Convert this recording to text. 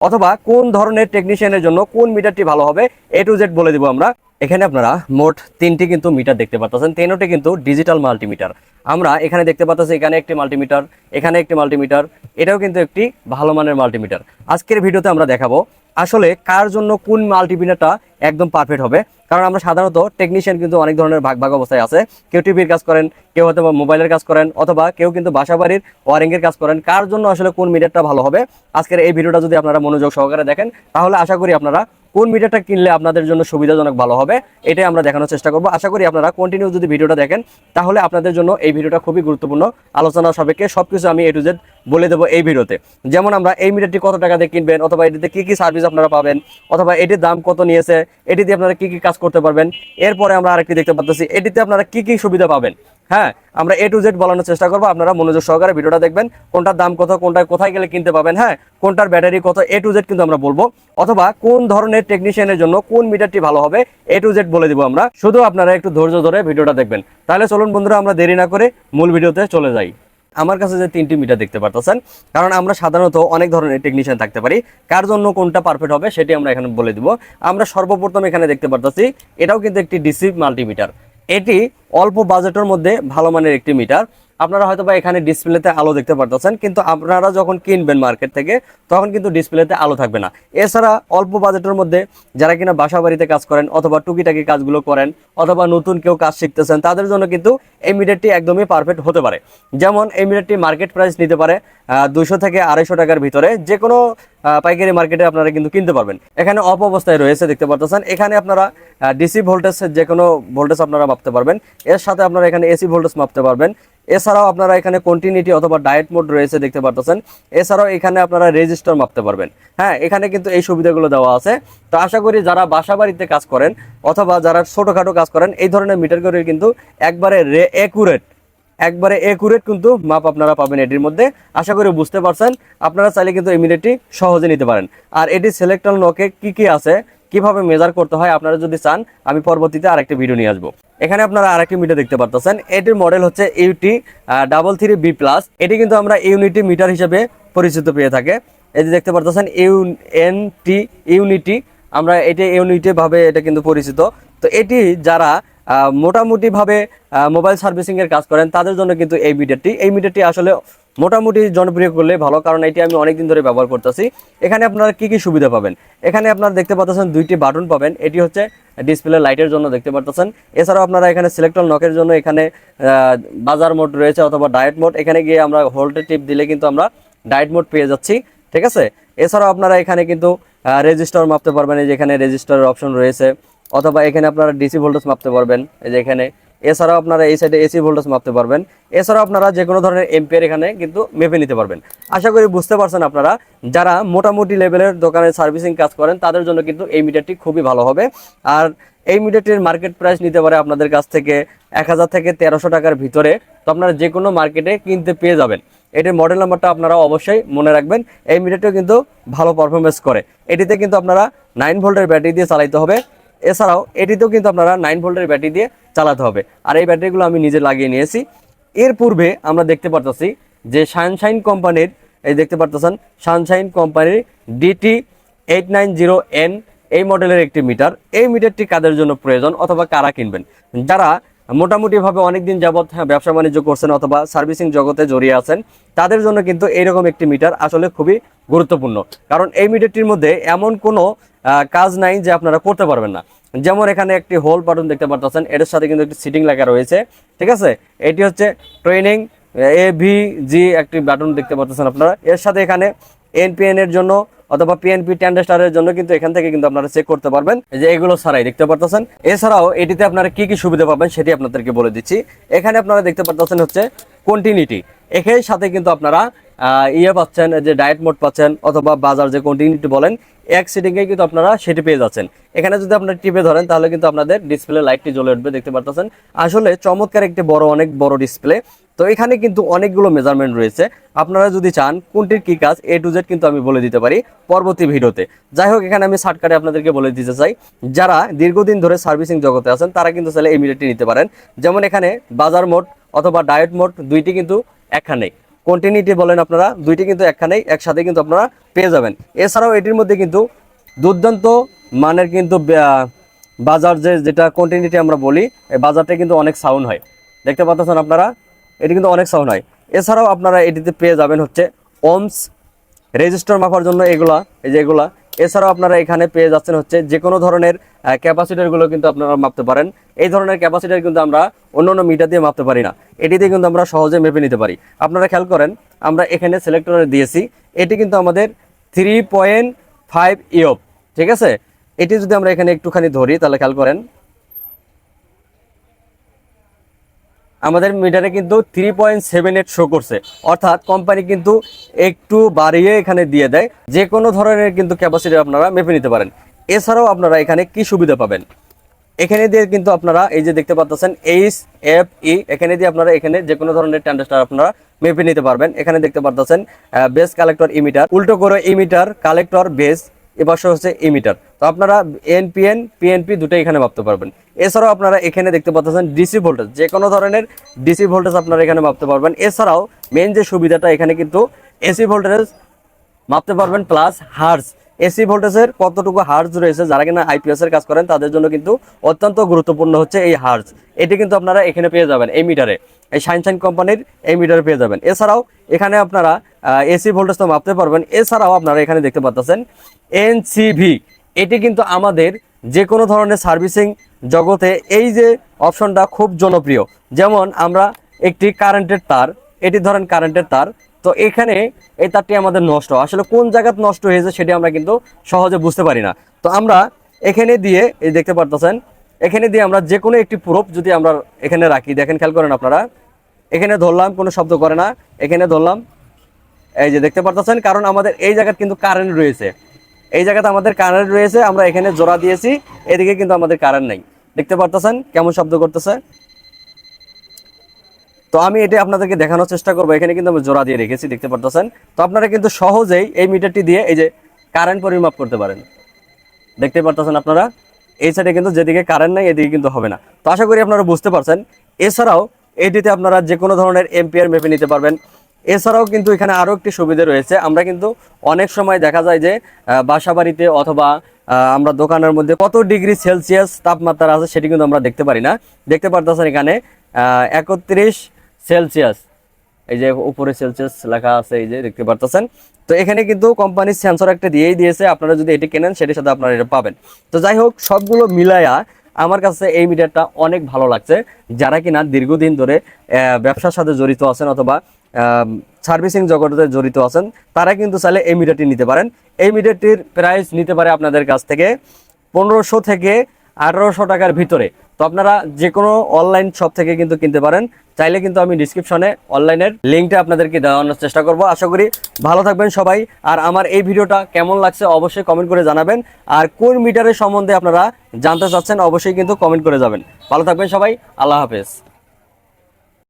অথবা কোন ধরনের টেকনিশিয়ানের জন্য কোন মিটারটি ভালো হবে এ টু জেড বলে দেবো আমরা। এখানে আপনারা মোট তিনটি কিন্তু মিটার দেখতে পাচ্ছেন তিনটি কিন্তু ডিজিটাল মাল্টিমিটার আমরা এখানে দেখতে পাচ্ছি এখানে একটি মাল্টিমিটার এখানে একটি মাল্টিমিটার এটাও কিন্তু একটি ভালো মানের মাল্টিমিটার আজকের ভিডিওতে আমরা দেখাবো আসলে কার জন্য কোন মাল্টিপিনারটা একদম পারফেক্ট হবে? কারণ আমরা সাধারণত টেকনিশিয়ান কিন্তু অনেক ধরনের ভাগ ভাগ অবস্থায় আছে। কেউ টিভির কাজ করেন, কেউ হয়তো মোবাইলের কাজ করেন, অথবা কেউ কিন্তু বাসা বাড়ির ওয়ারিংয়ের কাজ করেন। কার জন্য আসলে কোন মিটারটা ভালো হবে? আজকের এই ভিডিওটা যদি আপনারা মনোযোগ সহকারে দেখেন, তাহলে আশা করি আপনারা কোন মিটারটা কিনলে আপনাদের জন্য সুবিধাজনক ভালো হবে, এটাই আমরা দেখানোর চেষ্টা করব। আশা করি আপনারা কন্টিনিউ যদি ভিডিওটা দেখেন, তাহলে আপনাদের জন্য এই ভিডিওটা খুবই গুরুত্বপূর্ণ। আলোচনা সাপেক্ষে সবকিছু আমি এ টু জেড বলে দেবো এই ভিডিওতে। যেমন আমরা এই মিটারটি কত টাকা দিয়ে কিনবেন, অথবা এটিতে কি কি সার্ভিস আপনারা পাবেন, অথবা এটির দাম কত নিয়েছে এটি দিয়ে আপনারা কি কি কাজ করতে পারবেন, এরপরে আমরা আরেকটি দেখতে পাচ্ছি এটিতে আপনারা কি কি সুবিধা পাবেন। হ্যাঁ আমরা এ টু জেড বলানোর চেষ্টা করব। আপনারা মনোযোগ সহকারে ভিডিওটা দেখবেন। কোনটার দাম কত কোনটা কোথায় গেলে কিনতে পাবেন হ্যাঁ কোনটার ব্যাটারি কত এ টু জেড কিন্তু আমরা বলব। অথবা কোন ধরনের টেকনিশিয়ানের জন্য কোন মিটারটি ভালো হবে এ টু জেড বলে দিব আমরা। শুধু আপনারা একটু ধৈর্য ধরে ভিডিওটা দেখবেন। তাহলে চলুন বন্ধুরা, আমরা দেরি না করে মূল ভিডিওতে চলে যাই। আমার কাছে যে তিনটি মিটার দেখতে পারতেছেন, কারণ আমরা সাধারণত অনেক ধরনের টেকনিশিয়ান থাকতে পারি। কার জন্য কোনটা পারফেক্ট হবে সেটি আমরা এখানে বলে দিব। আমরা সর্বপ্রথম এখানে দেখতে পারতেছি, এটাও কিন্তু একটি ডিসি মাল্টিমিটার এটি অল্প বাজেটের মধ্যে ভালো মানের একটি মিটার। আপনারা হয়তো বা এখানে ডিসপ্লেতে আলো দেখতে পারতেছেন, কিন্তু আপনারা যখন কিনবেন মার্কেট থেকে, তখন কিন্তু ডিসপ্লেতে আলো থাকবে না। এছাড়া অল্প বাজেটের মধ্যে যারা কিনা বাসা বাড়িতে কাজ করেন অথবা টুকিটাকি কাজগুলো করেন, অথবা নতুন কেউ কাজ শিখতেছেন, তাদের জন্য কিন্তু এই মিটারটি একদমই পারফেক্ট হতে পারে। যেমন এই মিটারটি মার্কেট প্রাইস নিতে পারে দুশো থেকে আড়াইশো টাকার ভিতরে যে কোনো পাইকারি মার্কেটে আপনারা কিন্তু কিনতে পারবেন। এখানে অপ অবস্থায় রয়েছে, দেখতে পারতেছেন। এখানে আপনারা ডিসি ভোল্টেজ যে কোনো ভোল্টেজ আপনারা মাপতে পারবেন। এর সাথে আপনারা এখানে এসি ভোল্টেজ মাপতে পারবেন। এছাড়াও আপনারা এখানে কন্টিনিউটি অথবা ডায়েট মোড রয়েছে দেখতে পারতেছেন। এছাড়াও এখানে আপনারা রেজিস্টার মাপতে পারবেন। হ্যাঁ এখানে কিন্তু এই সুবিধাগুলো দেওয়া আছে। তো আশা করি যারা বাসা বাড়িতে কাজ করেন অথবা যারা ছোটোখাটো কাজ করেন, এই ধরনের মিটারগুলো কিন্তু একবারে রে একুরেট একবারে একুরেট কিন্তু মাপ আপনারা পাবেন এটির মধ্যে। আশা করি বুঝতে পারছেন। আপনারা চাইলে কিন্তু ইমিডিয়েটলি সহজে নিতে পারেন। আর এটি সিলেক্টর নকে কি কি আছে? কীভাবে মেজার করতে হয় আপনারা যদি চান, আমি পরবর্তীতে আরেকটি ভিডিও নিয়ে আসব। এখানে আপনারা আরেকটি মিটার দেখতে পারতেছেন। এটির মডেল হচ্ছে UT double three B plus এটি কিন্তু আমরা ইউনিটি মিটার হিসেবে পরিচিত পেয়ে থাকে। এই যে দেখতে পারতেছেন ইউ এন টি ইউনিটি আমরা এটি ইউনিটি ভাবে এটা কিন্তু পরিচিত। তো এটি যারা মোটামুটিভাবে মোবাইল সার্ভিসিং এর কাজ করেন, তাদের জন্য কিন্তু এই মিটারটি এই মিটারটি আসলে মোটামুটি জনপ্রিয় করলে ভালো, কারণ এটি আমি অনেকদিন ধরে ব্যবহার করতেছি। এখানে আপনারা কি কি সুবিধা পাবেন? এখানে আপনারা দেখতে পাচ্ছেন দুইটি বাটন পাবেন। এটি হচ্ছে ডিসপ্লে লাইটের জন্য দেখতে পাচ্ছেন এছাড়াও আপনারা এখানে সিলেক্টর নকের জন্য এখানে বাজার মোড রয়েছে অথবা ডায়েট মোড এখানে গিয়ে আমরা হোল্ডে টিপ দিলে কিন্তু আমরা ডায়েট মোড পেয়ে যাচ্ছি, ঠিক আছে? এছাড়াও আপনারা এখানে কিন্তু রেজিস্টার মাপতে পারবেন। এই যে এখানে রেজিস্টারের অপশন রয়েছে, অথবা এখানে আপনারা ডিসি ভোল্টেজ মাপতে পারবেন। এই যে এখানে এছাড়াও আপনারা এই সাইডে এসি ভোল্টেজ মাপতে পারবেন। এছাড়াও আপনারা যে কোনো ধরনের এম্পিয়ার এখানে কিন্তু মেপে নিতে পারবেন। আশা করি বুঝতে পারছেন আপনারা, যারা মোটামুটি লেভেলের দোকানে সার্ভিসিং কাজ করেন, তাদের জন্য কিন্তু এই মিটারটি খুবই ভালো হবে। আর এই মিটারটির মার্কেট প্রাইস নিতে পারে আপনাদের কাছ থেকে এক হাজার থেকে তেরোশো টাকার ভিতরে। তো আপনারা যে কোনো মার্কেটে কিনতে পেয়ে যাবেন। এটির মডেল নাম্বারটা আপনারা অবশ্যই মনে রাখবেন। এই মিটারটিও কিন্তু ভালো পারফরমেন্স করে। এটিতে কিন্তু আপনারা নাইন ভোল্টের ব্যাটারি দিয়ে চালাইতে হবে। এছাড়াও এটিতেও কিন্তু আপনারা নাইন ভোল্টের ব্যাটারি দিয়ে চালাতে হবে। আর এই ব্যাটারিগুলো আমি নিজে লাগিয়ে নিয়েছি। এর পূর্বে আমরা দেখতে পারতেছি যে সানশাইন কোম্পানির এই দেখতে পারতেছেন সানশাইন কোম্পানির DT eight nine zero N এই মডেলের একটি মিটার এই মিটারটি কাদের জন্য প্রয়োজন অথবা কারা কিনবেন? যারা মোটামুটিভাবে অনেকদিন যাবৎ হ্যাঁ, ব্যবসা বাণিজ্য করছেন অথবা সার্ভিসিং জগতে জড়িয়ে আছেন তাদের জন্য কিন্তু এইরকম একটি মিটার আসলে খুবই গুরুত্বপূর্ণ। কারণ এই মিটারটির মধ্যে এমন কোনো কাজ নাই যে আপনারা করতে পারবেন না। যেমন এখানে একটি হোল বাটন দেখতে পাচ্ছেন এটার সাথে কিন্তু একটি সিটিং লেখা রয়েছে ঠিক আছে? এটি হচ্ছে ট্রেনিং এ ভি জি একটি বাটন দেখতে পাচ্ছেন আপনারা। এর সাথে এখানে এনপিএন এর জন্য অথবা পিএনপি টেন্ডাস্টারের জন্য কিন্তু এখান থেকে কিন্তু আপনারা চেক করতে পারবেন। যে এগুলো ছাড়াই দেখতে পারতেছেন। এছাড়াও এটিতে আপনারা কি কি সুবিধা পাবেন সেটি আপনাদেরকে বলে দিচ্ছি। এখানে আপনারা দেখতে পারতেছেন হচ্ছে কন্টিনিউটি এখানে সাথে কিন্তু আপনারা ইয়ে পাচ্ছেন যে ডায়েট মোড পাচ্ছেন অথবা বাজার যে কন্টিনিউটি বলেন, এক সিটিংয়ে কিন্তু আপনারা সেটি পেয়ে যাচ্ছেন। এখানে যদি আপনারা টিপে ধরেন, তাহলে কিন্তু আপনাদের ডিসপ্লে লাইটটি জ্বলে উঠবে, দেখতে পারতেছেন। আসলে চমৎকার একটি বড়, অনেক বড় ডিসপ্লে তো এখানে কিন্তু অনেকগুলো মেজারমেন্ট রয়েছে। আপনারা যদি চান, কোনটির কি কাজ এ টু জেড কিন্তু আমি বলে দিতে পারি পরবর্তী ভিডিওতে। যাই হোক, এখানে আমি শর্টকাটে আপনাদেরকে বলে দিতে চাই। যারা দীর্ঘদিন ধরে সার্ভিসিং জগতে আছেন, তারা কিন্তু চাইলে এই নিতে পারেন। যেমন এখানে বাজার মোড অথবা ডায়েট মোড দুইটি কিন্তু একখানেই কন্টিনিউটি বলেন আপনারা, দুইটি কিন্তু একখানেই একসাথে কিন্তু আপনারা পেয়ে যাবেন। এছাড়াও এটির মধ্যে কিন্তু দুর্দান্ত মানের কিন্তু বাজার যে, যেটা কন্টিনিউটি আমরা বলি বাজারটা কিন্তু অনেক সাউন্ড হয়। দেখতে পাচ্ছেন আপনারা? এটি কিন্তু অনেক সাউন্ড হয় এছাড়াও আপনারা এটিতে পেয়ে যাবেন হচ্ছে ওমস রেজিস্টার মাপার জন্য এগুলা, এই যে এগুলা। এছাড়াও আপনারা এখানে পেয়ে যাচ্ছেন হচ্ছে যে কোনো ধরনের ক্যাপাসিটারগুলো কিন্তু আপনারা মাপতে পারেন। এই ধরনের ক্যাপাসিটার কিন্তু আমরা অন্য অন্য মিটার দিয়ে মাপতে পারি না। এটিতে কিন্তু আমরা সহজে মেপে নিতে পারি। আপনারা খেয়াল করেন, আমরা এখানে সিলেক্টরে দিয়েছি। এটি কিন্তু আমাদের থ্রি পয়েন্ট ফাইভ ইয়প ঠিক আছে? এটি যদি আমরা এখানে একটুখানি ধরি, তাহলে খেয়াল করেন আমাদের মিটারে কিন্তু three point seven eight show করছে। অর্থাৎ কোম্পানি কিন্তু একটু বাড়িয়ে এখানে দিয়ে দেয়। যে কোনো ধরনের কিন্তু ক্যাপাসিটি আপনারা মেপে নিতে পারেন। এছাড়াও আপনারা এখানে কি সুবিধা পাবেন? এখানে দিয়ে কিন্তু আপনারা এই যে দেখতে পাচ্ছেন এইচ এফ ই এখানে দিয়ে আপনারা এখানে যে কোনো ধরনের ট্যান্ডাস্টার আপনারা মেপে নিতে পারবেন। এখানে দেখতে পাচ্ছেন বেস কালেক্টর ইমিটার উল্টো করে ইমিটার কালেক্টর বেস এবার হচ্ছে ইমিটার তো আপনারা এনপিএন, পিএনপি দুটোই এখানে মাপতে পারবেন। এছাড়াও আপনারা এখানে দেখতে পাচ্ছেন ডিসি ভোল্টেজ, যে কোনো ধরনের ডিসি ভোল্টেজ আপনারা এখানে মাপতে পারবেন। এছাড়াও মেন যে সুবিধাটা এখানে কিন্তু এসি ভোল্টেজ মাপতে পারবেন প্লাস হার্স এসি ভোল্টেজের কতটুকু হার্জ রয়েছে, যারা কিনা আইপিএস এর কাজ করেন, তাদের জন্য কিন্তু অত্যন্ত গুরুত্বপূর্ণ হচ্ছে এই হার্জ এটি কিন্তু আপনারা এখানে পেয়ে যাবেন এই মিটারে এই সাইন সাইন কোম্পানির এই মিটারে পেয়ে যাবেন। এছাড়াও এখানে আপনারা এসি ভোল্টেজ তো মাপতে পারবেন। এছাড়াও আপনারা এখানে দেখতে পাচ্ছেন এনসিভি এটি কিন্তু আমাদের যে কোনো ধরনের সার্ভিসিং জগতে এই যে অপশনটা খুব জনপ্রিয়। যেমন আমরা একটি কারেন্টের তার, এটি ধরেন কারেন্টের তার, তো এখানে এই তারটি আমাদের নষ্ট। আসলে কোন জায়গায় নষ্ট হয়েছে সেটি আমরা কিন্তু সহজে বুঝতে পারি না। তো আমরা এখানে দিয়ে, এই দেখতে পারতেছেন, এখানে দিয়ে আমরা যে কোনো একটি প্রুফ যদি আমরা এখানে রাখি, দেখেন খেয়াল করেন আপনারা, এখানে ধরলাম, কোনো শব্দ করে না, এখানে ধরলাম, এই যে দেখতে পারতেছেন, কারণ আমাদের এই জায়গায় কিন্তু কারেন্ট রয়েছে। এই জায়গাতে আমাদের কারেন্ট রয়েছে, আমরা এখানে জোড়া দিয়েছি, এদিকে কিন্তু আমাদের কারেন্ট নেই। দেখতে পারতেছেন কেমন শব্দ করতেছে? তো আমি এটা আপনাদেরকে দেখানোর চেষ্টা করব, এখানে কিন্তু আমি জোড়া দিয়ে রেখেছি, দেখতে পারতেছেন? তো আপনারা কিন্তু সহজেই এই মিটারটি দিয়ে এই যে কারেন্ট পরিমাপ করতে পারেন। দেখতে পারতেছেন আপনারা? এই সাইডে কিন্তু যেদিকে কারেন্ট নাই, এদিকে কিন্তু হবে না। তো আশা করি আপনারা বুঝতে পারছেন। এছাড়াও, এটিতে আপনারা যে কোনো ধরনের এম্পিয়ার মেপে নিতে পারবেন। এছাড়াও কিন্তু এখানে আরও একটি সুবিধা রয়েছে। আমরা কিন্তু অনেক সময় দেখা যায় যে বাসা বাড়িতে অথবা আমরা দোকানের মধ্যে কত ডিগ্রি সেলসিয়াস তাপমাত্রা আছে সেটি কিন্তু আমরা দেখতে পারি না। দেখতে পারতেছেন এখানে একত্রিশ সেলসিয়াস। এই যে উপরে সেলসিয়াস লেখা আছে, এই যে দেখতে পারতেছেন। তো এখানে কিন্তু কোম্পানির সেন্সর একটা দিয়েই দিয়েছে, আপনারা যদি এটি কেনেন সেটির সাথে আপনারা এটা পাবেন। তো যাই হোক, সবগুলো মিলায়া আমার কাছে এই মিটারটা অনেক ভালো লাগছে। যারা কিনা দীর্ঘদিন ধরে ব্যবসার সাথে জড়িত আছেন অথবা সার্ভিসিং জগতে জড়িত আছেন, তারা কিন্তু চাইলে এই মিটারটি নিতে পারেন। এই মিটারটির প্রাইস নিতে পারে আপনাদের কাছ থেকে পনেরোশো থেকে আঠারোশো টাকার ভিতরে। তো আপনারা যে কোনো অনলাইন শপ থেকে কিন্তু কিনতে পারেন। চাইলে কিন্তু আমি ডিসক্রিপশনে অনলাইনের লিঙ্কটা আপনাদেরকে দেওয়ানোর চেষ্টা করব। আশা করি ভালো থাকবেন সবাই। আর আমার এই ভিডিওটা কেমন লাগছে অবশ্যই কমেন্ট করে জানাবেন। আর কোন মিটারের সম্বন্ধে আপনারা জানতে চাচ্ছেন অবশ্যই কিন্তু কমেন্ট করে যাবেন। ভালো থাকবেন সবাই। আল্লাহ হাফেজ।